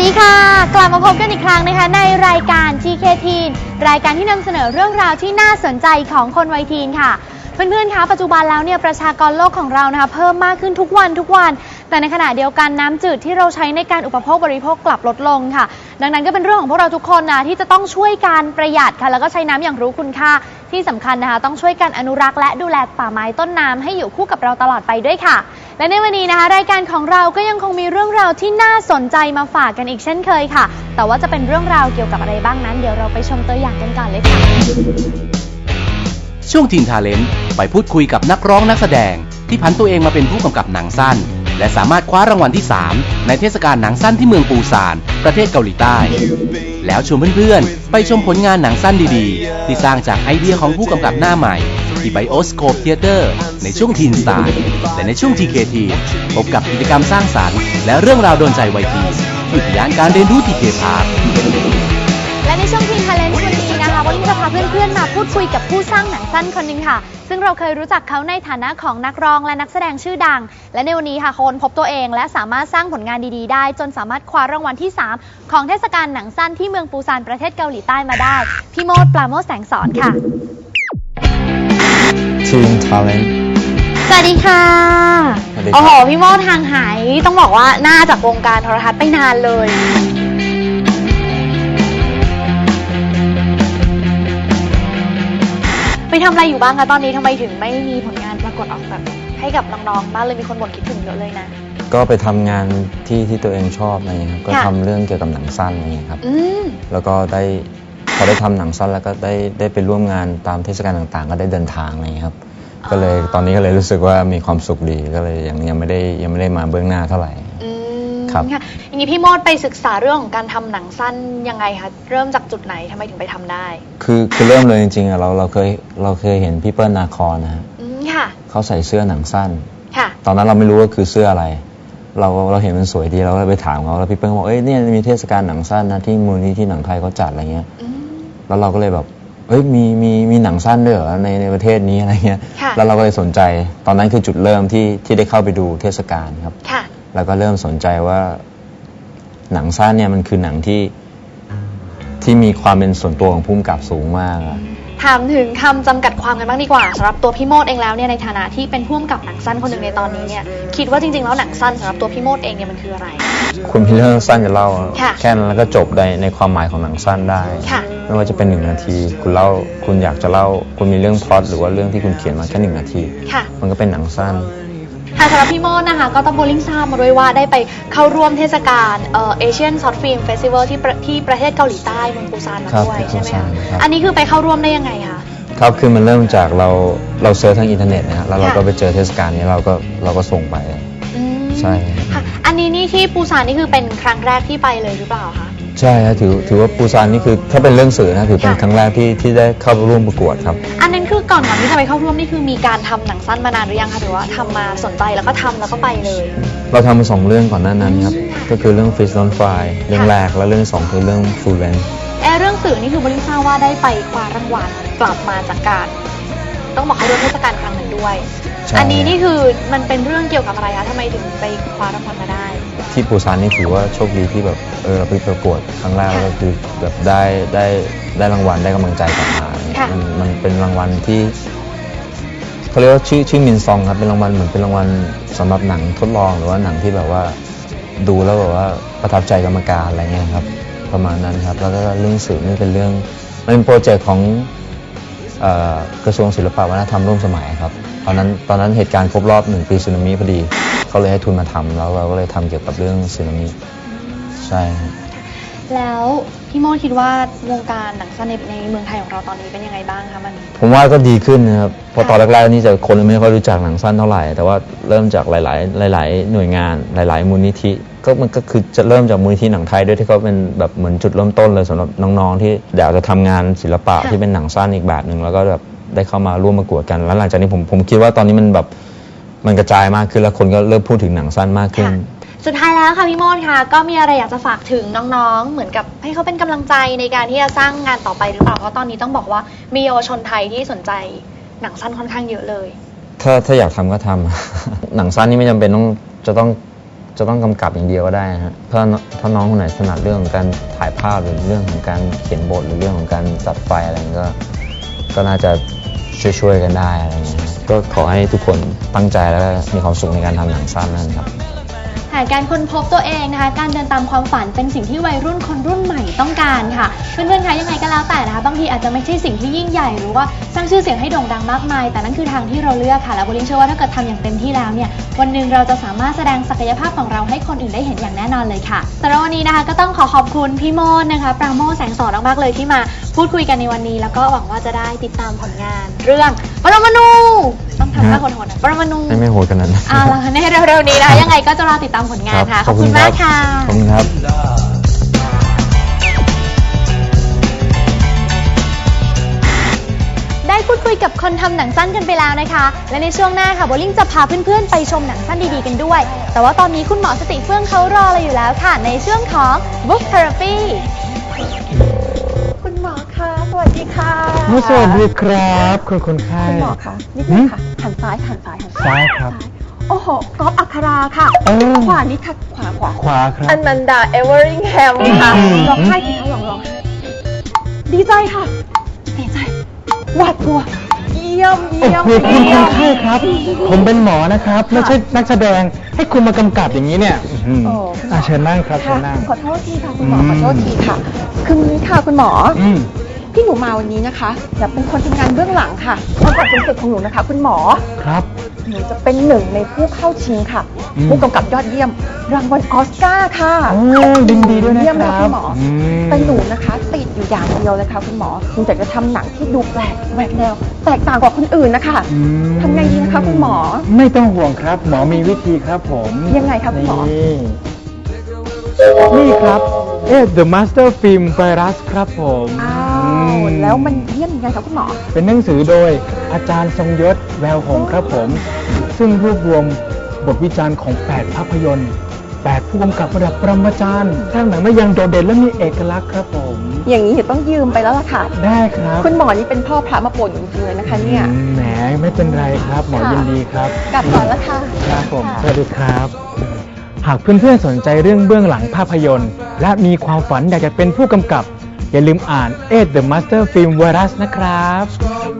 ดีค่ะ กลับมาพบกันอีกครั้งนะคะในรายการ GK Teen รายการที่นำเสนอเรื่องราวที่น่าสนใจของคนวัยทีนค่ะ เพื่อนๆคะปัจจุบันแล้วเนี่ยประชากรโลกของเรานะคะเพิ่มมากขึ้นทุกวันทุกวัน แต่ในขณะเดียวกันน้ำจืดที่เราใช้ในการอุปโภคบริโภคกลับลดลงค่ะ ดังนั้นก็เป็นเรื่องของพวกเราทุกคนนะที่จะต้องช่วยการประหยัดค่ะ แล้วก็ใช้น้ำอย่างรู้คุณค่าที่สำคัญนะคะต้องช่วยกันอนุรักษ์และดูแลป่าไม้ต้นน้ำให้อยู่คู่กับเราตลอดไปด้วยค่ะ และในวันนี้นะคะ รายการของเราก็ยังคงมีเรื่องราวที่น่าสนใจมาฝากกันอีกเช่นเคยค่ะ แต่ว่าจะเป็นเรื่องราวเกี่ยวกับอะไรบ้างนั้น เดี๋ยวเราไปชมตัวอย่างกันก่อนเลยค่ะ ช่วงทีนทาเลนต์ไปพูดคุยกับนักร้องนักแสดง ที่พันตัวเองมาเป็นผู้กำกับหนังสั้น และสามารถคว้ารางวัลที่ 3 ในเทศกาลหนังสั้นที่เมืองปูซาน ประเทศเกาหลีใต้ แล้วชวนเพื่อนๆ ไปชมผลงานหนังสั้นดีๆ ที่สร้างจากไอเดียของผู้กำกับหน้าใหม่ ที่ไบโอสโคปเทเตอร์ในช่วงทีนสไตล์และในช่วงทีเคทีพบกับกิจกรรมสร้างสรรค์ และเรื่องราวโดนใจวัยทีอุทยานการเรียนรู้ทีเคพาร์คและในช่วงทีนทาเลนต์วันนี้นะคะวันนี้จะพาเพื่อนๆมาพูดคุยกับผู้สร้างหนังสั้นคนหนึ่งค่ะ ซึ่งเราเคยรู้จักเขาในฐานะของนักร้องและนักแสดงชื่อดัง และในวันนี้ค่ะคนพบตัวเองและสามารถสร้างผลงานดีๆ ได้ จนสามารถคว้ารางวัลที่ 3 ของเทศกาลหนังสั้นที่เมืองปูซานประเทศเกาหลีใต้มาได้พี่โมดปราโมชแสงสอนค่ะ ทีมทาเลนสวัสดีค่ะ สวัสดีครับโอ้โหพี่โมดห่างหายต้องบอกว่าหน้าจากวงการโทรทัศน์ไปนานเลย ไปทำอะไรอยู่บ้างคะตอนนี้ทำไมถึงไม่มีผลงานปรากฏออกแบบ ให้กับน้องๆบ้างเลยมีคนบ่นคิดถึงเยอะเลยนะ ก็ไปทำงานที่ที่ตัวเองชอบอะไรเงี้ยครับก็ค่ะ ทำเรื่องเกี่ยวกับหนังสั้นอะไรเงี้ยครับ อืม แล้วก็ได้พ อได้ทำหนังสั้นแล้วก็ได้ได้ไปร่วมงานตามเทศกาลต่างๆ ก็ได้เดินทางอะไรเงี้ยครับ ก็เลยตอนนี้ก็เลยรู้สึกว่ามีความสุขดีก็เลยยังยังไม่ได้ยังไม่ได้มาเบื้องหน้าเท่าไหร่อืมครับค่ะอย่างนี้พี่โมดไปศึกษาเรื่องของการทำหนังสั้นยังไงคะเริ่มจากจุดไหนทำไมถึงไปทำได้ คือคือเริ่มเลยจริงๆอะเราเราเคยเราเคยเห็นพี่เปิ้ลนาคอนนะฮะอืมค่ะเขาใส่เสื้อหนังสั้นค่ะตอนนั้นเราไม่รู้ว่าคือเสื้ออะไร เราเราเห็นมันสวยดีเราก็เลยไปถามเขาแล้วพี่เปิ้ลบอกเอ้ยเนี่ยมีเทศกาลหนังสั้นนะที่มูลนิธิหนังไทยเขาจัดอะไรเงี้ยอืม แล้วเราก็เลยแบบเอ้ยมีมีมีหนังสั้นด้วยเหรอในในประเทศนี้อะไรเงี้ยค่ะ แล้วเราก็เลยสนใจ ตอนนั้นคือจุดเริ่มที่ที่ได้เข้าไปดูเทศกาลครับ ค่ะ แล้วก็เริ่มสนใจว่าหนังสั้นเนี่ยมันคือหนังที่ที่มีความเป็นส่วนตัวของภูมิกับสูงมากอะถามถึงคำจำกัดความกันบ้างดีกว่าสำหรับตัวพี่โมดเองแล้วเนี่ยในฐานะที่เป็นผู้กำกับหนังสั้นคนหนึ่งในตอนนี้เนี่ยคิดว่าจริงๆแล้วหนังสั้นสำหรับตัวพี่โมดเองเนี่ยมันคืออะไร คุณพี่เรื่องสั้นจะเล่า ค่ะแค่นั้นแล้วก็จบในในความหมายของหนังสั้นได้ ค่ะ ไม่ว่าจะเป็นหนึ่งนาที คุณเล่าคุณอยากจะเล่า คุณมีเรื่องพล็อตหรือว่าเรื่องที่คุณเขียนมาแค่หนึ่งนาที ค่ะ มันก็เป็นหนังสั้น ค่ะสำหรับพี่โมดนะคะ ก็ต้องโบลิ่งทราบมาด้วยว่าได้ไปเข้าร่วมเทศกาลเอ่อเอเชียนช็อตฟิล์มเฟสติวัลที่ประที่ประเทศเกาหลีใต้เมืองปูซานมาครับด้วยที่ใช่ไหมปูซาคะนครับ อันนี้คือไปเข้าร่วมได้ยังไงคะ ครับคือมันเริ่มจากเราเราเซิร์ชทางอินเทอร์เน็ตนะฮะแล้วเราค่ะก็ไปเจอเทศกาลนี้เราก็เราก็ส่งไปอืม ใช่ค่ะ อันนี้นี่ที่ปูซานนี่คือเป็นครั้งแรกที่ไปเลยหรือเปล่าคะ ใช่ฮะถือถือว่าปูซานนี่คือถ้าเป็นเรื่องสื่อนะถือเป็นค่ะ ครั้งแรกที่ที่ได้เข้าร่วมประกวดครับ อันนั้นคือก่อนก่อนที่จะไปเข้าร่วมนี่คือมีการทำหนังสั้นมานานหรือยังคะหรือว่าทำมาสนใจแล้วก็ทำแล้วก็ไปเลย เราทำมาสองเรื่องก่อนหน้านั้นครับ ก็คือเรื่อง Fish Don't Fry เรื่องแรกแล้วเรื่องที่สองคือเรื่อง Full Length แอร์เรื่องสื่อนี่คือบริษัทว่าได้ไปคว้ารางวัลกลับมาจากการ ต้องบอกเขาร่วมเทศกาลครั้งนั้นด้วย ใช่ อันนี้นี่คือมันเป็นเรื่องเกี่ยวกับอะไรคะทำไมถึงไปคว้ารางวัลมาได้ ที่ปูซานนี่ถือว่าโชคดีที่แบบเออเราไปประกวดครั้งแรกค่ะก็คือแบบได้ได้ได้รางวัลได้กำลังใจกลับมาค่ะ มันมันเป็นรางวัลที่เขาเรียกว่าชื่อชื่อมินซองครับเป็นรางวัลเหมือนเป็นรางวัลสำหรับหนังทดลองหรือว่าหนังที่แบบว่าดูแล้วแบบว่าประทับใจกรรมการอะไรเงี้ยครับ ประมาณนั้นครับแล้วก็เรื่องสื่อนี่เป็นเรื่องมันเป็นโปรเจกต์ของเอ่อ กระทรวงศิลปวัฒนธรรมร่วมสมัยครับตอนนั้นตอนนั้นเหตุการณ์ครบรอบหนึ่งปีสึนามิพอดีเขาเลยให้ทุนมาทำแล้วเราก็เลยทำเกี่ยวกับเรื่องสึนามิใช่ แล้วพี่โมดคิดว่าวงการหนังสั้นในในเมืองไทยของเราตอนนี้เป็นยังไงบ้างคะมัน ผมว่าก็ดีขึ้นนะครับเพราะค่ะตอนแรกๆนี่จะคนไม่ค่อยรู้จักหนังสั้นเท่าไหร่ แต่ว่าเริ่มจากหลายๆ หลาย ๆ หน่วยงานหลาย ๆ มูลนิธิ ก็มันก็คือจะเริ่มจากมูลนิธิหนังไทยด้วยที่เขาเป็นแบบเหมือนจุดเริ่มต้นเลยสำหรับน้องๆที่อยากจะทำงานศิลปะค่ะ ที่เป็นหนังสั้นอีกแบบหนึ่งแล้วก็แบบได้เข้ามาร่วมประกวดกันแล้วหลังจากนี้ผมผมคิดว่าตอนนี้มันแบบมันกระจายมากขึ้นแล้วคนก็เริ่มพูดถึงหนังสั้นมากขึ้น ค่ะ สุดท้ายแล้วค่ะพี่โมดค่ะ ก็มีอะไรอยากจะฝากถึงน้องๆ เหมือนกับให้เขาเป็นกำลังใจในการที่จะสร้างงานต่อไปหรือเปล่าเพราะตอนนี้ต้องบอกว่ามีเยาวชนไทยที่สนใจหนังสั้นค่อนข้างเยอะเลย ถ้าถ้าอยากทำก็ทำ หนังสั้นนี่ไม่จำเป็นต้องจะต้องจะต้องกำกับอย่างเดียวก็ได้นะฮะถ้าถ้าน้องคนไหนถนัดเรื่องของการถ่ายภาพหรือเรื่องของการเขียนบทหรือเรื่องของการจัดไฟอะไรเงี้ยก็ ก็น่าจะช่วยๆกันได้อะไรอย่างเงี้ยก็ขอให้ทุกคนตั้งใจแล้วก็มีความสุขในการทำหนังสั้นนั่นครับ หาการค้นพบตัวเองนะคะ การเดินตามความฝันเป็นสิ่งที่วัยรุ่นคนรุ่นใหม่ต้องการค่ะ เพื่อนๆคะยังไงก็แล้วแต่นะคะบางทีอาจจะไม่ใช่สิ่งที่ยิ่งใหญ่หรือว่าสร้างชื่อเสียงให้โด่งดังมากมาย แต่นั่นคือทางที่เราเลือกค่ะ แล้วโบลิงเชื่อว่าถ้าเกิดทำอย่างเต็มที่แล้วเนี่ยวันหนึ่งเราจะสามารถแสดงศักยภาพของเราให้คนอื่นได้เห็นอย่างแน่นอนเลยค่ะสำหรับวันนี้นะคะก็ต้องขอขอบคุณพี่โมดนะคะปราโมชแสงสอนมากๆเลยที่มาพูดคุยกันในวันนี้ แล้วก็หวังว่าจะได้ติดตามผลงานเรื่องปรมาณู ต้องทำท่าโหดๆนะปรมาณูไม่ไม่โหดขนาดนั้นเอาล่ะในเร็วๆนี้นะคะยังไงก็จะรอติดตามผลงานค่ะขอบคุณมากค่ะ ขอบคุณครับได้พูดคุยกับคนทำหนังสั้นกันไปแล้วนะคะ และในช่วงหน้าค่ะโบลิ่งจะพาเพื่อนๆ ไปชมหนังสั้นดีๆกันด้วย แต่ว่าตอนนี้คุณหมอสติเฟื่องเขารอเราอยู่แล้วค่ะ ในช่วงของ Book Therapy คุณ หมอคะ สวัสดีค่ะสวัสดีครับคุณคนไข้ คุณหมอคะนิดนึงค่ะหันซ้ายหันซ้ายหันซ้ายครับ โอ้โหก๊อฟอัคราค่ะ เออ ขวานี่ค่ะ ขวาขวาขวาครับ อันนันดาเอเวอริงแฮมค่ะอืม ร้องไห้สิคะร้องร้องไห้ดีใจค่ะเสียใจหวาดกลัวเยี่ยมโอ้เยี่ยมโหคุณเยี่คยนมไข้ครับ ผมเป็นหมอนะครับ ไม่ใช่นักแสดง ให้คุณมากำกับอย่างนี้เนี่ยอื้อหือโอ้คุณหมออะเชิญนั่งครับเชิค่ะญนั่ง ขอโทษทีค่ะคุณหมออืมขอโทษทีค่ะ คืองี้ค่ะคุณหมอออืม ที่หนูมาวันนี้นะคะจะเป็นคนทำงานเบื้องหลังค่ะความฝันสูงสุดของหนูนะคะ คุณหมอ ครับ หนูจะเป็นหนึ่งในผู้เข้าชิงค่ะอืม ผู้กำกับยอดเยี่ยม รางวัลออสการ์ค่ะ โอ้ดินดีด้วยนะเยี่ยมคเลยรัคุบณหมออม แต่หนูนะคะ ติดอยู่อย่างเดียวเลยค่ะคุณหมอหนูอยากจะทำหนังที่ดูแปลกแหวกแนว แตกต่างกว่าคนอื่นนะคะอืมทำไงดีนะคะคุณหมอ ไม่ต้องห่วงครับ หมอมีวิธีครับผมยังไงครับคุณหมอ นี่ นี่ครับเอ๊ะ The Master Film Virus ครับผมอ้าวอืแล้วมันเยี่ยมยังไงครับคุณหมอ เป็นหนังสือโดยอาจารย์ทรงยศแววหงส์ครับผม ซึ่งรวบรวมบทวิจารณ์ของ 8 ภาพยนตร์ 8 ผู้กำกับระดับปรมาจารย์สร้างหนังได้อยังโดดเด่นและมีเอกลักษณ์ครับผม อย่างนี้เดี๋ยวต้องยืมไปแล้วล่ะค่ะ ได้ครับ คุณหมอนี่เป็นพ่อพระมาป่วนจริงๆเลยนะคะเนี่ยอืมแหมไม่เป็นไรครับ หมอค่ะ ยินดีครับกลับก่อนแล้วค่ะ ครับผมค่ะสวัสดีครับ หากเพื่อนๆสนใจเรื่องเบื้องหลังภาพยนตร์ และมีความฝันอยากจะเป็นผู้กำกับ อย่าลืมอ่าน Ed the Master Film Virus นะครับ